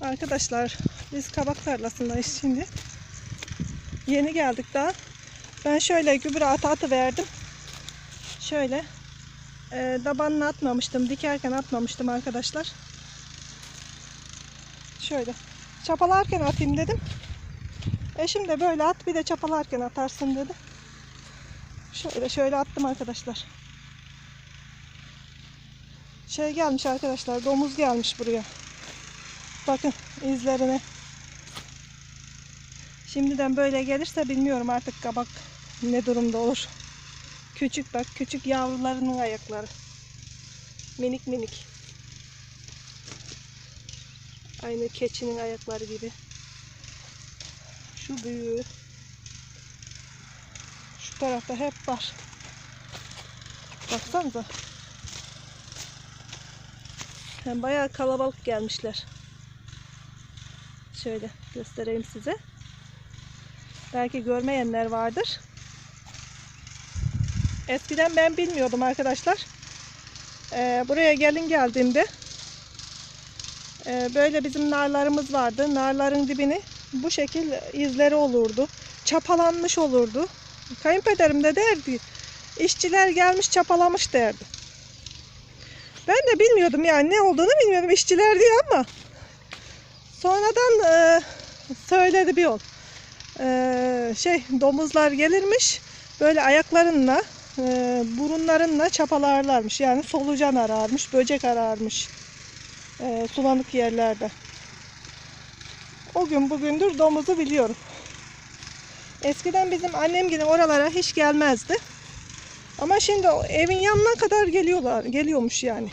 Arkadaşlar biz kabak tarlasındayız şimdi. Yeni geldik daha. Ben şöyle gübre atı atı verdim. Şöyle e, dabanına atmamıştım. Dikerken atmamıştım arkadaşlar. Şöyle çapalarken atayım dedim. Eşim de böyle at bir de çapalarken atarsın dedi. Şöyle şöyle attım arkadaşlar. Şey gelmiş arkadaşlar domuz gelmiş buraya. Bakın izlerine. Şimdiden böyle gelirse bilmiyorum artık kabak ne durumda olur. Küçük bak küçük yavrularının ayakları. Minik minik. Aynı keçinin ayakları gibi. Şu büyüğü. Şu tarafta hep var. Baksanıza. Hem bayağı kalabalık gelmişler. Şöyle göstereyim size. Belki görmeyenler vardır. Eskiden ben bilmiyordum arkadaşlar. Ee, buraya gelin geldiğimde e, böyle bizim narlarımız vardı. Narların dibini bu şekil izleri olurdu. Çapalanmış olurdu. Kayınpederim de derdi. İşçiler gelmiş çapalamış derdi. Ben de bilmiyordum yani ne olduğunu bilmiyordum. İşçiler diyor ama sonradan e, söyledi bir yol. E, şey domuzlar gelirmiş böyle ayaklarınla e, burunlarınla çapalarlarmış. Yani solucan ararmış, böcek ararmış e, sulanık yerlerde. O gün bugündür domuzu biliyorum. Eskiden bizim annem gibi oralara hiç gelmezdi. Ama şimdi evin yanına kadar geliyorlar, geliyormuş yani.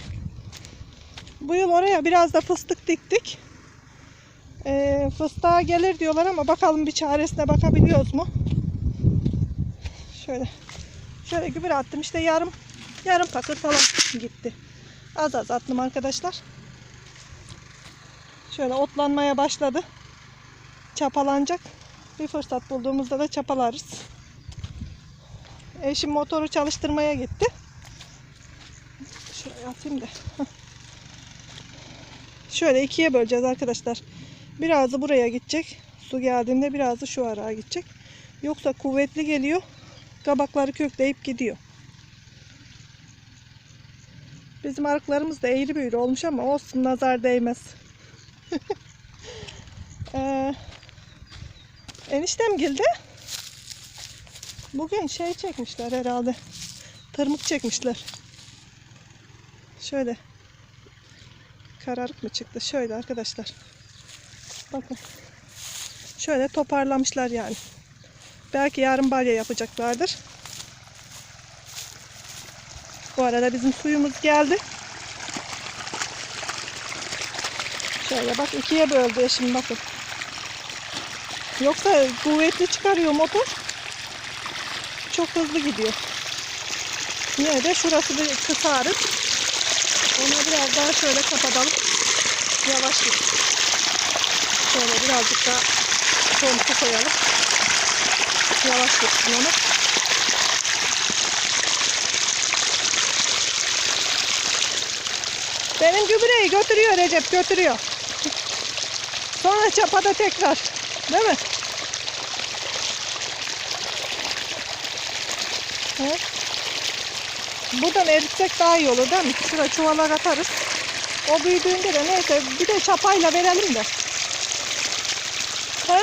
Bu yıl oraya biraz da fıstık diktik. Ee, fıstığa gelir diyorlar ama bakalım bir çaresine bakabiliyoruz mu? Şöyle şöyle gübre attım işte yarım yarım pakır falan gitti. Az az attım arkadaşlar. Şöyle otlanmaya başladı. Çapalanacak. Bir fırsat bulduğumuzda da çapalarız. Eşim motoru çalıştırmaya gitti. Şuraya atayım da. Şöyle ikiye böleceğiz arkadaşlar. Birazı buraya gidecek. Su geldiğinde birazı şu araya gidecek. Yoksa kuvvetli geliyor. Kabakları kökleyip gidiyor. Bizim arıklarımız da eğri büğrü olmuş ama olsun nazar değmez. ee, eniştem geldi. Bugün şey çekmişler herhalde. Tırmık çekmişler. Şöyle. Kararık mı çıktı? Şöyle arkadaşlar. Bakın. Şöyle toparlamışlar yani. Belki yarın balya yapacaklardır. Bu arada bizim suyumuz geldi. Şöyle bak ikiye böldü eşim bakın. Yoksa kuvvetli çıkarıyor motor. Çok hızlı gidiyor. Yine de şurası bir kısarık. Onu biraz daha şöyle kapatalım. Yavaş git. Şöyle birazcık daha komşu koyalım. Yavaş gitsin onu. Benim gübreyi götürüyor Recep götürüyor. Sonra çapada tekrar. Değil mi? He? Buradan eritsek daha iyi olur değil mi? Şuraya çuvala atarız. O büyüdüğünde de neyse bir de çapayla verelim de. He?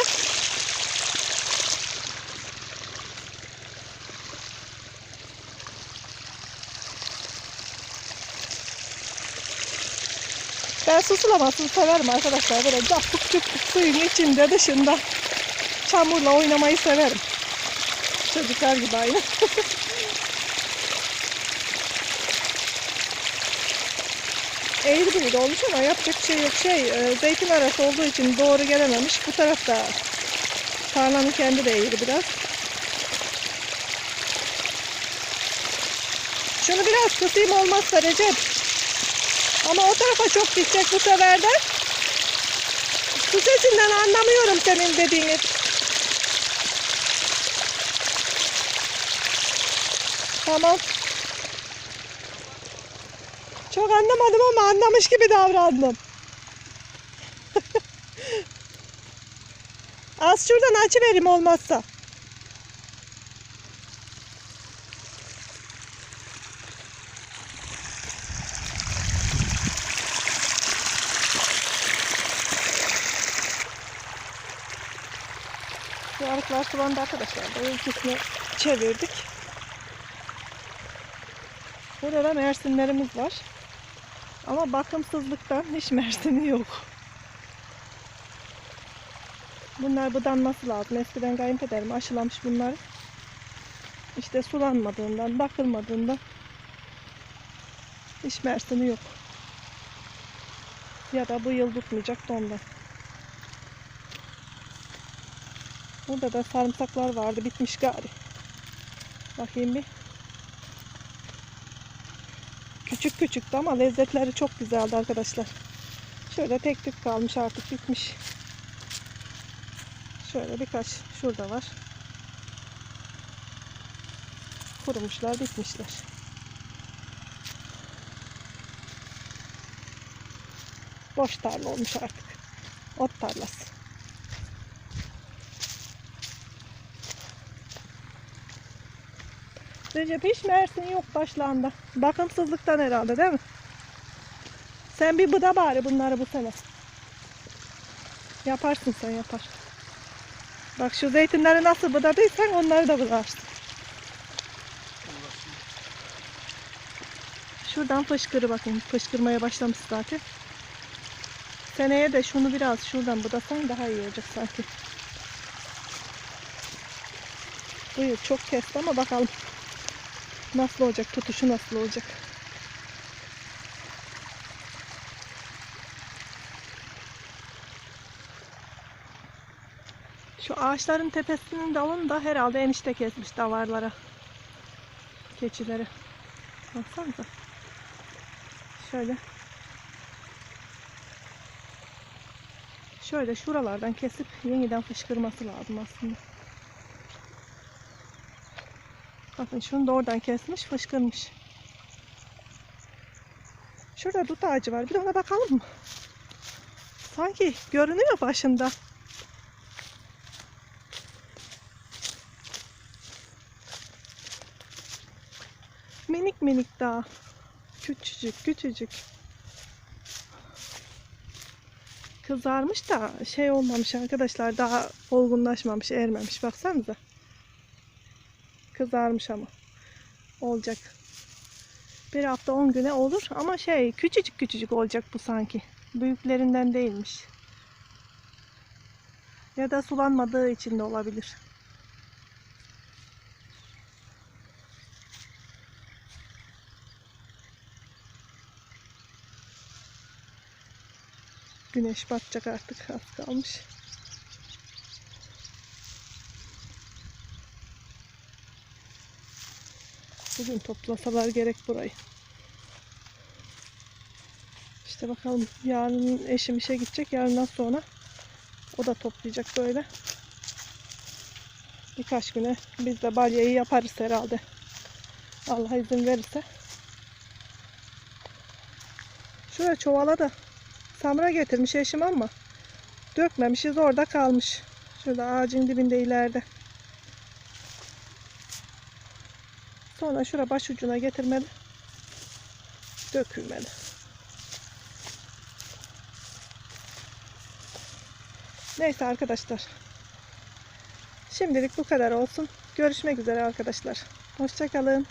Ben su sulamasını severim arkadaşlar. Böyle captık cuptuk suyun içinde dışında çamurla oynamayı severim. Çocuklar gibi aynı. Eğri büğrü olmuş ama yapacak şey yok. Şey, e, zeytin arası olduğu için doğru gelememiş. Bu tarafta tarlanın kendi de eğri biraz. Şunu biraz kısayım olmazsa Recep. Ama o tarafa çok gidecek bu sefer de. Su sesinden anlamıyorum senin dediğini. Tamam. Çok anlamadım ama anlamış gibi davrandım. Az şuradan açı vereyim olmazsa. Bu arıklar sulandı arkadaşlar. Bu ikisini çevirdik. Burada da mersinlerimiz var. Ama bakımsızlıktan hiç mersini yok. Bunlar budanması lazım. Eskiden kayınpederim aşılamış bunları. İşte sulanmadığından, bakılmadığından hiç mersini yok. Ya da bu yıl tutmayacak da ondan. Burada da sarımsaklar vardı. Bitmiş gari. Bakayım bir. Küçük küçüktü ama lezzetleri çok güzeldi arkadaşlar. Şöyle tek tük kalmış artık bitmiş. Şöyle birkaç şurada var. Kurumuşlar, bitmişler. Boş tarla olmuş artık. Ot tarlası. Recep hiç Mersin yok başlığında. Bakımsızlıktan herhalde değil mi? Sen bir bıda bari bunları bu sene. Yaparsın sen yapar. Bak şu zeytinleri nasıl budadıysan onları da budarsın. Şuradan fışkırı bakın. Fışkırmaya başlamış zaten. Seneye de şunu biraz şuradan budasan daha iyi olacak sanki. Bu yıl çok kesti ama bakalım. Nasıl olacak? Tutuşu nasıl olacak? Şu ağaçların tepesinin dalını da herhalde enişte kesmiş davarlara. Keçileri. Baksanıza. Şöyle. Şöyle şuralardan kesip yeniden fışkırması lazım aslında. Bakın şunu da oradan kesmiş, fışkırmış. Şurada dut ağacı var. Bir de ona bakalım mı? Sanki görünüyor başında. Minik minik daha. Küçücük, küçücük. Kızarmış da şey olmamış arkadaşlar. Daha olgunlaşmamış, ermemiş. Baksanıza. Kızarmış ama. Olacak. Bir hafta 10 güne olur ama şey küçücük küçücük olacak bu sanki. Büyüklerinden değilmiş. Ya da sulanmadığı için de olabilir. Güneş batacak artık az kalmış. Bugün toplasalar gerek burayı. İşte bakalım yarın eşim işe gidecek. Yarından sonra o da toplayacak böyle. Birkaç güne biz de balyayı yaparız herhalde. Allah izin verirse. Şuraya çuvala da samra getirmiş eşim ama dökmemişiz orada kalmış. Şurada ağacın dibinde ileride. Sonra şura baş ucuna getirmeli. Dökülmeli. Neyse arkadaşlar. Şimdilik bu kadar olsun. Görüşmek üzere arkadaşlar. Hoşçakalın.